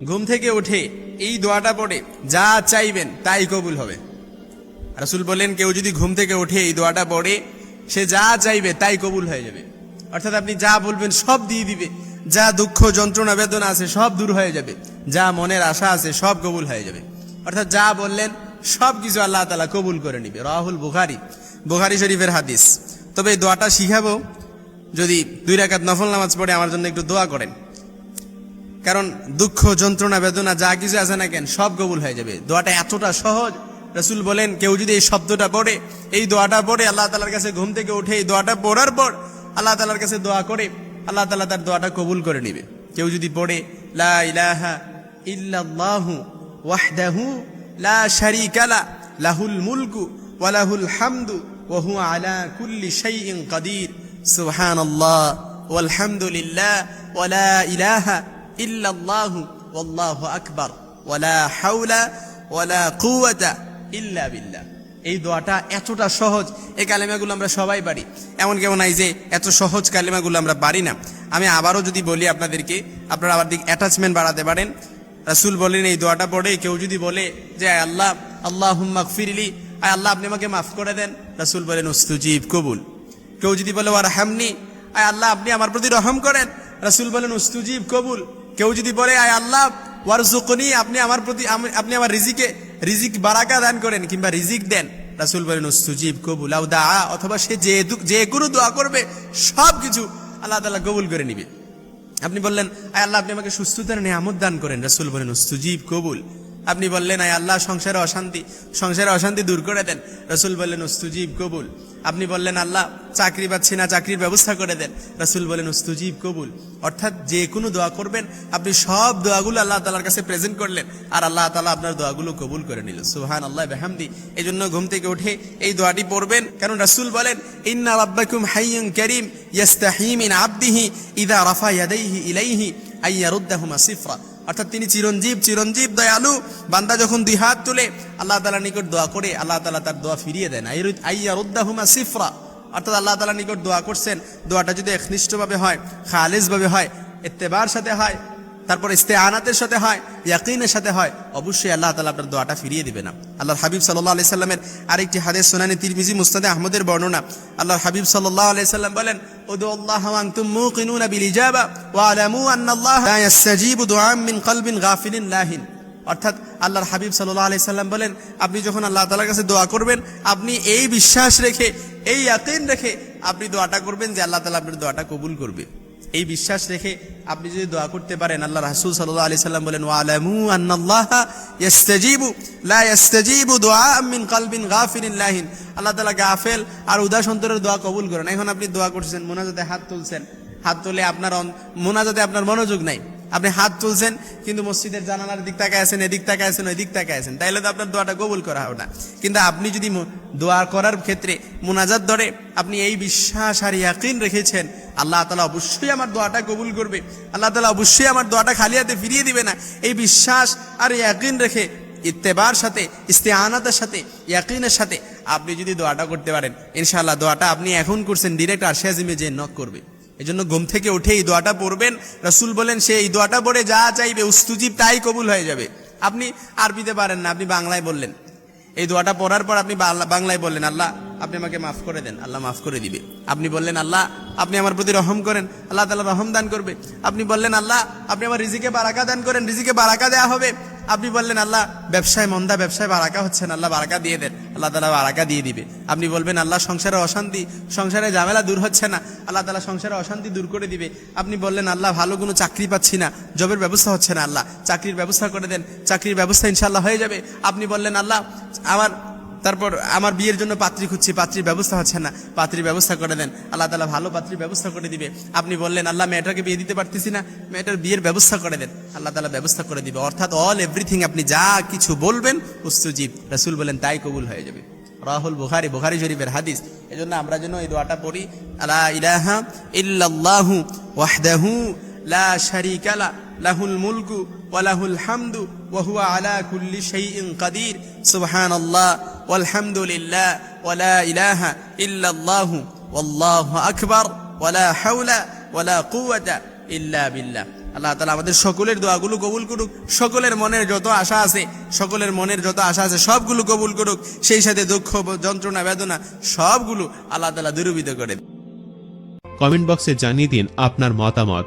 ঘুম থেকে উঠে এই দোয়াটা পড়ে, যা চাইবেন তাই কবুল হবে। রাসুল বলেন কেউ যদি ঘুম থেকে উঠে এই দোয়াটা পড়ে, সে যা চাইবে তাই কবুল হয়ে যাবে। অর্থাৎ আপনি যা বলবেন সব দিয়ে দিবে। যা দুঃখ, যন্ত্রণা, বেদনা আছে, সব দূর হয়ে যাবে। যা মনের আশা আছে, সব কবুল হয়ে যাবে। অর্থাৎ যা বললেন, সব কিছু আল্লাহ তালা কবুল করে নিবে। রাহুল বুখারি বুখারি শরীফের হাদিস। তবে এই দোয়াটা শিখাবো, যদি দুই রাকাত নফল নামাজ পড়ে, আমার জন্য একটু দোয়া করেন। কারণ দুঃখ, যন্ত্রণা, বেদনা, যা কিছু আছে না কেন, সব কবুল হয়ে যাবে। দোয়াটা এতটা সহজ, রসুল বলেন, কেউ যদি এই শব্দটা পড়ে, এই দোয়াটা পড়ে, আল্লাহ তালার কাছে ঘুম থেকে উঠে এই দোয়াটা পড়ার পর আল্লাহ তালার কাছে দোয়া করে, আল্লাহ তালা তার দোয়াটা কবুল করে নিবে। কেউ যদি পড়ে, লা ইলাহা লা লাহুল মুলকু হামদু আলা কুল্লি ইল্লাল্লাহু ওয়াল্লাহু আকবার, ওয়ালা হাওলা ওয়ালা কুওয়াতা ইল্লা বিল্লাহ। এই দোয়াটা এতটা সহজ, এই কালেমাগুলো আমরা সবাই পারি। এমন কেমন নাই যে এত সহজ কালেমাগুলো আমরা পারি না। আমি আবারও যদি বলি আপনাদেরকে, আপনারা আবার দিক অ্যাটাচমেন্ট বাড়াতে পারেন। রাসুল বলেন এই দোয়াটা পড়ে, কেউ যদি বলে যে আল্লাহ আল্লাহ হুম্মাকফিরলি আয় আল্লাহ, আপনি আমাকে মাফ করে দেন। রাসুল বলেন, উস্তুজিব, কবুল। কেউ যদি বলে ওয়ার হামনি আয় আল্লাহ, আপনি আমার প্রতি রহম করেন। রাসুল বলেন, উস্তুজিব, কবুল। কেউ যদি বলে, আয় আল্লাহ ওয়ারজুকনি আপনি আমার প্রতি আপনি আমার রিজিকে, রিজিক বারাকা দান করেন কিংবা রিজিক দেন। রাসুল বলেন সুজীব কবুল আউ দা অথবা সে যে যে কোনো দোয়া করবে, সব কিছু আল্লাহ তালা কবুল করে নিবে। আপনি বললেন, আয় আল্লাহ, আপনি আমাকে সুস্থতার নিয়ামত দান করেন। রাসুল বলেন সুজীব কবুল। আপনি বললেন, আয় আল্লাহ, সংসারে অশান্তি সংসারে অশান্তি দূর করে দেন। রসুল বললেন, উস্তুজিব, কবুল। আপনি বললেন, আল্লাহ, চাকরি পাচ্ছি না, চাকরির ব্যবস্থা করে দেন। রসুল বলেন উস্তুজিব, কবুল। অর্থাৎ যে কোনো দোয়া করবেন, আপনি সব দোয়াগুলো আল্লাহ তালার কাছে প্রেজেন্ট করলেন, আর আল্লাহ তালা আপনার দোয়াগুলো কবুল করে নিল। সুহান আল্লাহ বেহামদি। এই জন্য ঘুম থেকে উঠে এই দোয়াটি পড়বেন, কারণ রসুল বলেন, ইন্না রাব্বাকুম হাইয়ুন করিম, ইয়াস্তাহি ইন আবদিহি ইদা রাফা ইয়াদাইহি ইলাইহি আইয়ারুদ্দাহুমা সিফরা। অর্থাৎ তিনি চিরঞ্জীব চিরঞ্জীব, দয়ালু। বান্দা যখন দুই হাত তুলে আল্লাহ তালা নিকট দোয়া করে, আল্লাহ তালা তার দোয়া ফিরিয়ে দেন আইয়ারুদ্দাহুমা সিফরা। অর্থাৎ আল্লাহ তালা নিকট দোয়া করছেন। দোয়াটা যদি একনিষ্ঠভাবে হয়, খালেজভাবে হয়, এত্তেবার সাথে হয়। তারপর ইস্তে আনাতের সাথে হয়, ইয়াকিনের সাথে হয়, অবশ্যই আল্লাহ তালা আপনার দোয়াটা ফিরিয়ে দিবে না। আল্লাহ হাবিব সাল্লাহ আলি সাল্লামের আরেকটি হাদিস সোনানি তিরমিজি, মুস্তাদে আহমদের বর্ণনা। আল্লাহ হাবিব সাল্লাহ আলি সাল্লাম বলেন ওদু আল্লাহ আনতুম মুকিনুনা বিল ইজাবা ওয়া আলামু আন্না আল্লাহ লা ইয়াসতাজিবু দুআম মিন কলবিন গাফিলিন লাহিন। অর্থাৎ আল্লাহর হাবিব সাল্লাহ আলি সাল্লাম বলেন, আপনি যখন আল্লাহ তালার কাছে দোয়া করবেন, আপনি এই বিশ্বাস রেখে, এই ইয়াকিন রেখে আপনি দোয়াটা করবেন যে আল্লাহ তালা আপনার দোয়াটা কবুল করবে। এই বিশ্বাস রেখে আপনি যদি দোয়া করতে পারেন, আল্লাহ রাসুল সাল্লাহ আলি সাল্লাম বলেন, ওয়ালামু আন্নাল্লাহা ইস্তাজিবু লা ইস্তাজিবু দুআ মিন কলবিন গাফিলিন লাহিন। আল্লাহ তাআলা গাফেল আর উদাস অন্তরের দোয়া কবুল করেন। এখন আপনি দোয়া করছেন, মোনাজাতে হাত তুলছেন। হাত তুলে আপনার মোনাজাতে আপনার মনোযোগ নাই। আপনি হাত তুলছেন, কিন্তু মসজিদের জানালার দিক তাকায় আছেন, এদিক তাকায় আছেন, ওই দিক তাকায় আছেন। তাইলে তো আপনার দোয়াটা কবুল করা হবে না। কিন্তু আপনি যদি দোয়া করার ক্ষেত্রে মোনাজাত ধরে আপনি এই বিশ্বাস আর ইয়াকিন রেখেছেন, আল্লাহ তালা অবশ্যই আমার দোয়াটা কবুল করবে। আল্লাহ তালা অবশ্যই আমার দোয়াটা খালি হাতে ফিরিয়ে দিবে না। এই বিশ্বাস আর ইয়াকিন রেখে ইত্তেবার সাথে ইস্তেআনাতের সাথে, ইয়াকিনের সাথে আপনি যদি দোয়াটা করতে পারেন, ইনশাআল্লাহ দোয়াটা আপনি এখন করছেন ডিরেক্ট আর আরশিয়াজিমে যে নক করবে। এই জন্য ঘুম থেকে উঠে এই দোয়াটা পড়বেন। রসুল বলেন, সে এই দোয়াটা পড়ে যা চাইবে, উস্তুজিব তাই কবুল হয়ে যাবে। আপনি আরবিতে পারেন না, আপনি বাংলায় বললেন। এই দোয়াটা পড়ার পর আপনি বাংলায় বললেন, আল্লাহ, আপনি আমাকে মাফ করে দেন, আল্লাহ মাফ করে দিবে। আপনি বললেন, আল্লাহ, আপনি আমার প্রতি রহম করেন, আল্লাহ তালা রহম দান করবে। আপনি বললেন, আল্লাহ, আপনি আমার রিজিকে বারাকা দান করেন, রিজিকে বারাকা দেওয়া হবে। আপনি বললেন, আল্লাহ, ব্যবসায় মন্দা, ব্যবসায় বারাকা হচ্ছে না আল্লাহ বারাকা দিয়ে দেন। আল্লাহ তালা বারাকা দিয়ে দিবে। আপনি বলবেন, আল্লাহ, সংসারে অশান্তি, সংসারে ঝামেলা দূর হচ্ছে না। আল্লাহ তালা সংসারে অশান্তি দূর করে দিবে। আপনি বললেন, আল্লাহ, ভালো কোনো চাকরি পাচ্ছি না। জবের ব্যবস্থা হচ্ছে না, আল্লাহ। চাকরির ব্যবস্থা করে দেন। চাকরির ব্যবস্থা ইনশাল্লাহ হয়ে যাবে। আপনি বললেন, আল্লাহ, আমার তারপর আমার বিয়ের জন্য পাত্রী খুঁজছি, পাত্রীর ব্যবস্থা হচ্ছে না। পাত্রীর ব্যবস্থা করে দেন। আল্লাহ তালা ভালো পাত্রীর ব্যবস্থা করে দিবে। আপনি বললেন, আল্লাহ, মেয়েটাকে বিয়ে দিতে পারতেছি না। মেয়েটার বিয়ের ব্যবস্থা করে দেন। আল্লাহ তালা ব্যবস্থা করে দিবে। অর্থাৎ অল এভরিথিং আপনি যা কিছু বলবেন উস্তুজিব রাসুল বলেন তাই কবুল হয়ে যাবে। রাহুল বুখারি বুখারি শরীফের হাদিস। এজন্য আমরা যেন এই দোয়াটা পড়ি, আলা ইলাহা ইল্লাল্লাহু ওয়াহদাহু লা লাহুল হামদু কুল্লি কাদির। ইলাহা তালা আমাদের সকলের দোয়াগুলো কবুল করুক, সকলের মনের যত আশা আছে, সকলের মনের যত আশা আছে, সবগুলো কবুল করুক, সেই সাথে দুঃখ, যন্ত্রণা, বেদনা, সবগুলো আল্লাহ তালা দূরবিত করে কমেন্ট বক্সে জানিয়ে দিন আপনার মতামত।